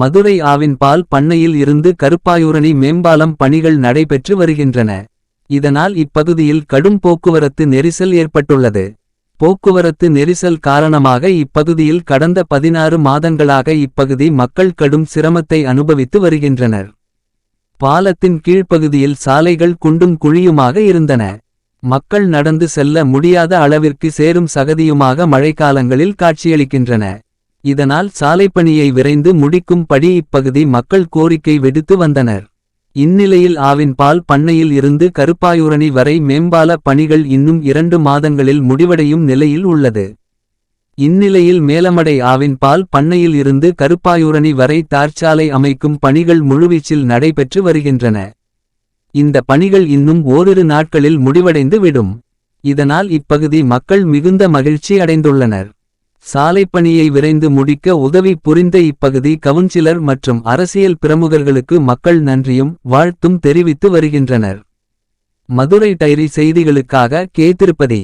மதுரை ஆவின் பால் பண்ணையில் இருந்து கருப்பாயூரணி மேம்பாலம் பணிகள் நடைபெற்று வருகின்றன. இதனால் இப்பகுதியில் கடும் போக்குவரத்து நெரிசல் ஏற்பட்டுள்ளது. போக்குவரத்து நெரிசல் காரணமாக இப்பகுதியில் கடந்த பதினாறு மாதங்களாக இப்பகுதி மக்கள் கடும் சிரமத்தை அனுபவித்து வருகின்றனர். பாலத்தின் கீழ்ப்பகுதியில் சாலைகள் குண்டும் குழியுமாக இருந்தன. மக்கள் நடந்து செல்ல முடியாத அளவிற்கு சேரும் சகதியுமாக மழைக்காலங்களில் காட்சியளிக்கின்றன. இதனால் சாலைப்பணியை விரைந்து முடிக்கும் படி இப்பகுதி மக்கள் கோரிக்கை விடுத்து வந்தனர். இந்நிலையில் ஆவின் பால் பண்ணையில் இருந்து கருப்பாயூரணி வரை மேம்பால பணிகள் இன்னும் இரண்டு மாதங்களில் முடிவடையும் நிலையில் உள்ளது. இந்நிலையில் மேலமடை ஆவின் பால் பண்ணையில் இருந்து கருப்பாயூரணி வரை தார்ச்சாலை அமைக்கும் பணிகள் முழுவீச்சில் நடைபெற்று வருகின்றன. இந்த பணிகள் இன்னும் ஓரிரு நாட்களில் முடிவடைந்து விடும். இதனால் இப்பகுதி மக்கள் மிகுந்த மகிழ்ச்சி அடைந்துள்ளனர். சாலைப்பணியை விரைந்து முடிக்க உதவி புரிந்த இப்பகுதி கவுன்சிலர் மற்றும் அரசியல் பிரமுகர்களுக்கு மக்கள் நன்றியும் வாழ்த்தும் தெரிவித்து வருகின்றனர். மதுரை டைரி செய்திகளுக்காக கே திருப்பதி.